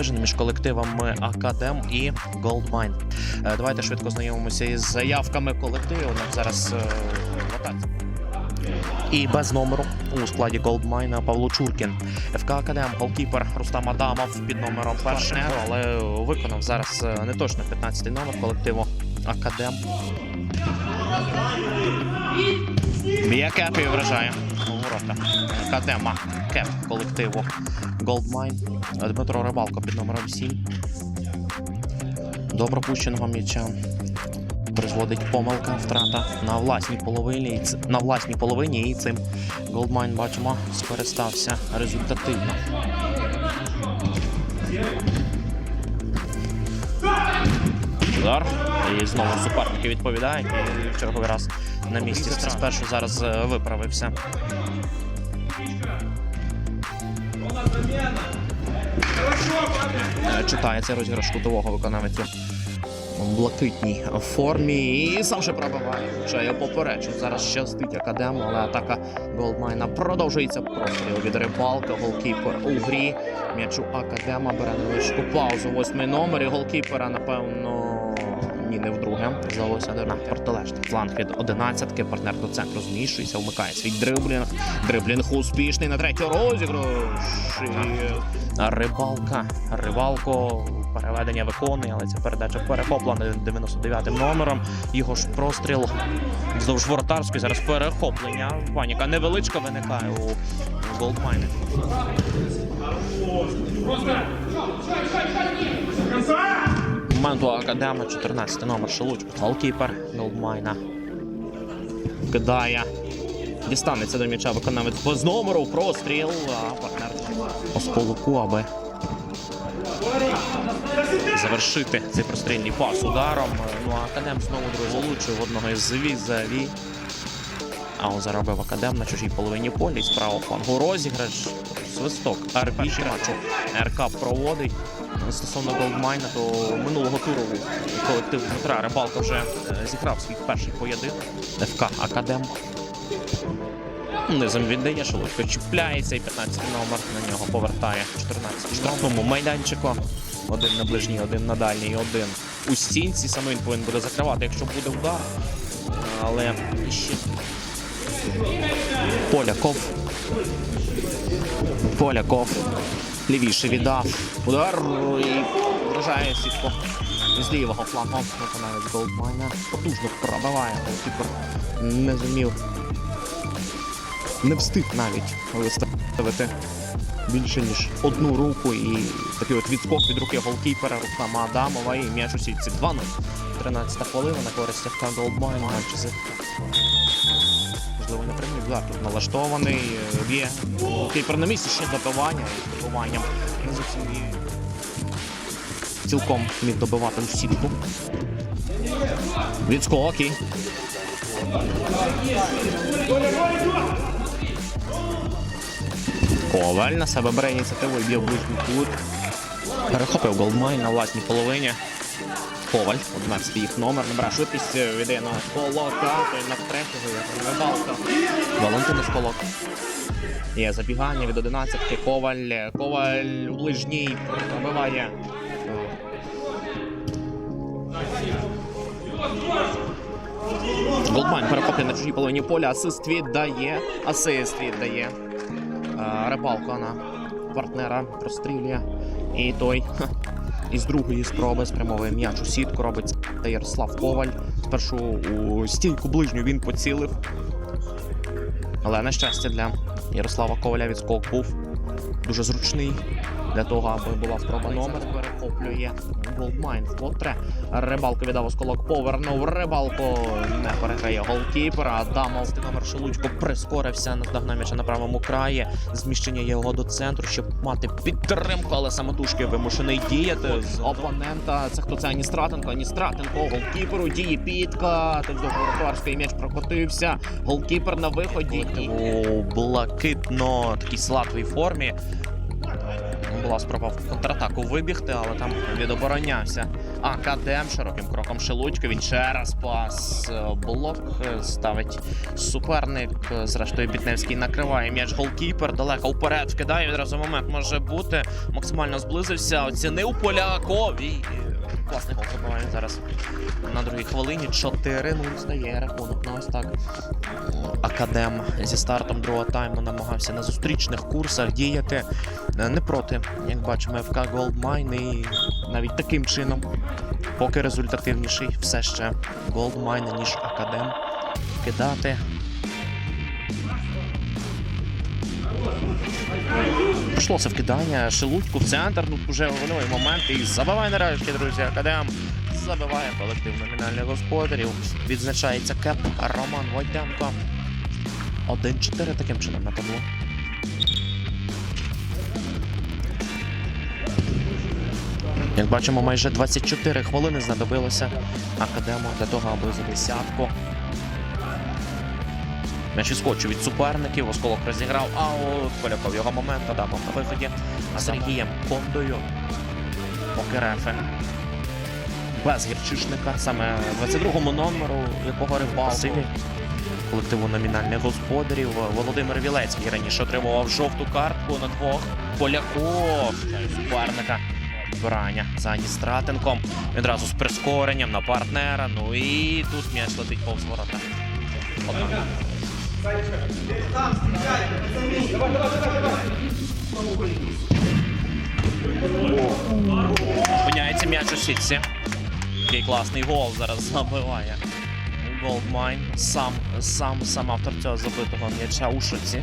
Division між колективами Академ і Goldmine. Е, Давайте швидко знайомимося із заявками колективу. У них зараз е, в атаці. І без номеру у складі Голдмайна Павло Чуркін. ФК Академ, голкіпер Рустам Адамов під номером першого, але виконав зараз е, не точно 15-й номер колективу Академ. Б'є кеп і вражає у ворота. Академа кеп колективу Голдмайн. Дмитро Рибалко під номером 7. До пропущеного м'яча призводить помилка, втрата на власній половині. На власній половині і цим Голдмайн, бачимо, скористався результативно. Удар. І знову суперники відповідають. І в черговий раз на місці спершу зараз е, виправився. Е, Читає цей розіграш кутового виконавця в блакитній формі і сам же пробиває. Вже я попереджу. Зараз щастить академу, але атака Голдмайна продовжується простріл від рибалка. Голкіпер у грі. М'ячу академа бере невеличку паузу. Восьмий номер. І голкіпера, напевно. Ні, не вдруге. Здалося на протилежний фланг від одинадцятки. Партнер до центру зміщується, вмикає свій дриблінг. Дриблінг успішний на третю розіграш. Рибалка. Рибалко переведення виконує, але ця передача перехоплена 99-м номером. Його ж простріл вздовж воротарської. Зараз перехоплення. Паніка невеличка виникає у Голдмайні. Моменту Академа, 14 номер Шелуч, голкіпер Голдмайна. Кидає. Дістанеться до м'яча виконавець без номеру. Простріл. А партнер Осколоку, аби завершити цей прострільний пас ударом. Ну а Академ знову друзі влучив одного із візаві. А он заробив Академ на чужій половині поля. І з правого флангу розіграш. Свисток арбітрі матчу РК проводить. Стосовно Голдмайна, то минулого туру колектив Дмитра Рибалка вже е, зіграв свій перший поєдинок. ФК Академ. Низом віддає, Шелудько чіпляється і 15 номер на нього повертає 14 штрафному майданчику. Один на ближній, один на дальній, один у стінці. Саме він повинен буде закривати, якщо буде удар. Але ще Поляков. Поляков. Лівіше віддав. Удар і вражає сітку з лівого флангу. Виконавець Голдмайна. Потужно пробиває. Голкіпер не зумів. Не встиг навіть виставити більше ніж одну руку і такий от відскок від руки голкіпера Рустама Адамова і м'яч у сітці 2-0. 13 хвилина на користь Голдмайна. Чи це можливо не прямий тут налаштований. е, Б'є голкіпер на місці ще добивання і добиванням. Не зовсім і цілком міг добивати у сітку. Відскоки. Коваль на себе бере ініціативу і б'є в ближній кут. Перехопив голдмайн на власній половині. Коваль, 11 їх номер, набирає швидкість, віддає на Сколока, той на третього, як рибалка. Валентин Сколок. Є забігання від 11-ки. Коваль. Коваль у ближній пробиває. Голдмайн перехоплює на чужій половині поля. Асист віддає. Асист віддає. Е, Рибалка на партнера прострілює. І той із другої спроби спрямовує м'яч у сітку. Робить це Ярослав Коваль. Спершу у стійку ближню він поцілив. Але на щастя для Ярослава Коваля відскок був дуже зручний для того, аби була спроба номер. Перехоплює Голдмайн вкотре. Рибалко віддав осколок, повернув рибалку. Не переграє голкіпера. Адамов номер Шелудько прискорився, наздогнав м'яча на правому краї. Зміщення його до центру, щоб мати підтримку, але самотужки вимушений діяти з опонента. Це хто це Аністратенко? Аністратенко, голкіперу діє підка. Тут до м'яч прокотився. Голкіпер на виході у блакитно такій слатвій формі. Була спроба в контратаку вибігти, але там відоборонявся. А кадем широким кроком Шелудько. Він ще раз пас е, блок е, ставить суперник. Е, Зрештою, Бітневський накриває м'яч голкіпер. Далеко вперед вкидає. Відразу момент може бути. Максимально зблизився. Оцінив Полякові. Класний гол забиває зараз на другій хвилині. 4-0 стає рахунок. Ну ось так. Академ зі стартом другого тайму намагався на зустрічних курсах діяти не проти, як бачимо, ФК Goldmine і навіть таким чином, поки результативніший все ще Goldmine, ніж Академ. Кидати. Пішло це вкидання, Шелудько в центр, тут вже гольовий момент і забиває нарешті, друзі, Академ. Забиває колектив номінальних господарів. Відзначається кеп Роман Войтенко. 1-4 таким чином на табло. Як бачимо, майже 24 хвилини знадобилося Академу для того, аби за десятку. М'яч іскочив від суперників, осколок розіграв, а от Поляков його момент Адамов на виході. А Сергієм Кондою. Покерефе. Без гірчишника, саме 22-му номеру, якого рибалку колективу номінальних господарів. Володимир Вілецький раніше отримував жовту картку на двох поляков суперника. Брання за Ністратенком. Відразу з прискоренням на партнера. Ну і тут м'яч летить повз ворота. Одна. Опиняється м'яч у сітці. Який класний гол зараз забиває. Голдмайн. Сам, сам, сам автор цього забитого м'яча у шоці.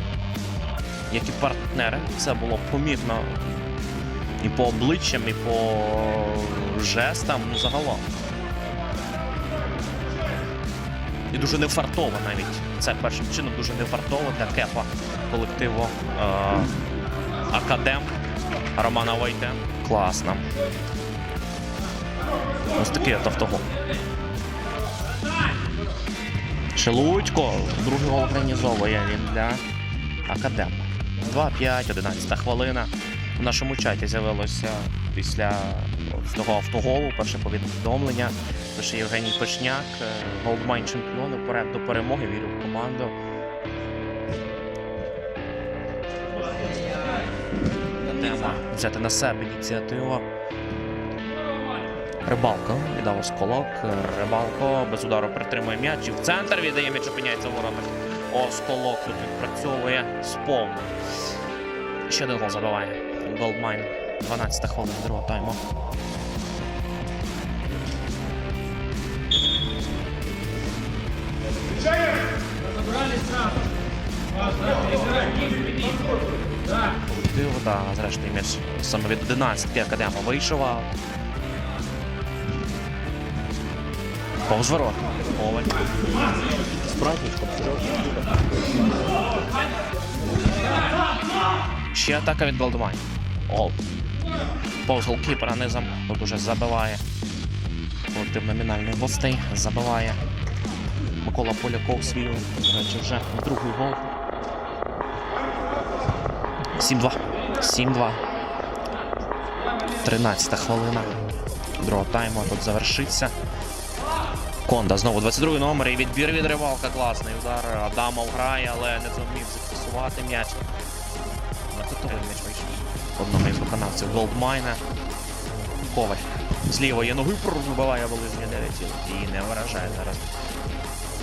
Як і партнери. Це було помітно і по обличчям, і по жестам ну, загалом. І дуже нефартово навіть. Це першим чином дуже нефартово для кепа колективу е- Академ Романа Войтен. Класно. Ось такий от автогол. Шелудько. Другий гол організовує він для Академа. 2-5, 11 хвилина. У нашому чаті з'явилося після от того автоголу, перше повідомлення. Пише Євгеній Пешняк, Голдмайн чемпіони вперед до перемоги, вірю в команду. Тема взяти на себе ініціативу. Рибалка віддав осколок. Рибалко без удару притримує м'яч і в центр віддає м'яч, опиняється в воротах. Осколок тут відпрацьовує сповну. Ще один гол забиває. Голдмайн. 12 хвилина другого тайму. Диво, да, зрештою м'яч саме від 11 академа вийшов. Повз ворот. Коваль. Справді. Ще атака від Голдмайн. Гол. Повз голкіпера. Тут уже забиває. Колектив номінальних гостей. Забиває. Микола Поляков свій. До речі, вже другий гол. 7-2. 7-2. 13 хвилина. Другого тайму тут завершиться. Конда знову 22 номер і відбір від Ривалка. Класний удар. Адамов грає, але не зумів зафіксувати м'яч. Виконавців Голдмайна. Коваль. З лівої ноги пробиває вилизнення 9 і не виражає зараз.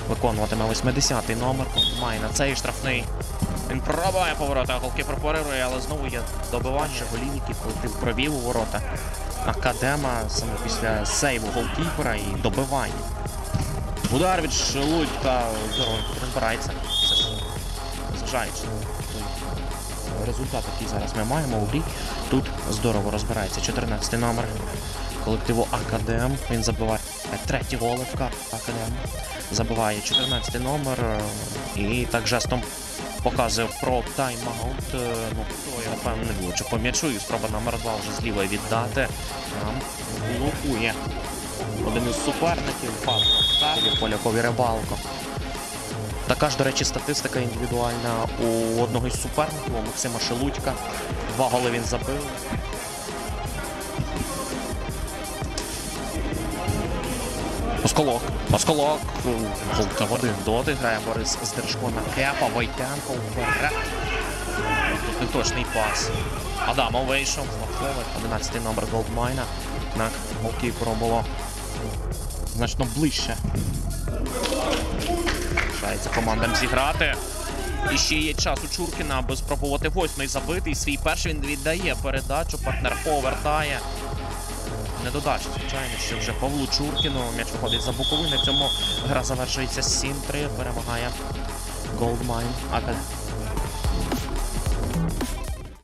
Виконуватиме 80-й номер. Голдмайна. Цей штрафний. Він пробиває поворота, голкіпер парирує, але знову є добивання голівників, колектив провів у ворота. Академа саме після сейву голкіпера і добивання. Удар від Шелудька здорово розбирається. Це ж незважаючи результат, який зараз ми маємо у грі. Тут здорово розбирається 14 номер колективу Академ. Він забиває третій гол ФК Академ. Забиває 14 номер е, і так жестом показує про тайм-аут. Е, Ну, то я напевно не було. Чи по і спроба номер 2 вже зліва віддати. Там блокує один із суперників Павло Полякові Рибалко. Така ж, до речі, статистика індивідуальна у одного із суперників, у Максима Шелудька. Два голи він забив. Осколок. Осколок. Гулка в один грає Борис Здержко на кепа. Войтенко вперед. Тут неточний пас. Адамов вийшов. Злаховик. 11 номер Голдмайна. На голкіперу було значно ближче. Лишається командам зіграти. І ще є час у Чуркіна, аби спробувати восьмий забити. Свій перший він віддає передачу, партнер повертає. Не додасть, звичайно, що вже Павлу Чуркіну. М'яч виходить за боковий. На цьому гра завершується 7-3. Перемагає Goldmine Академія.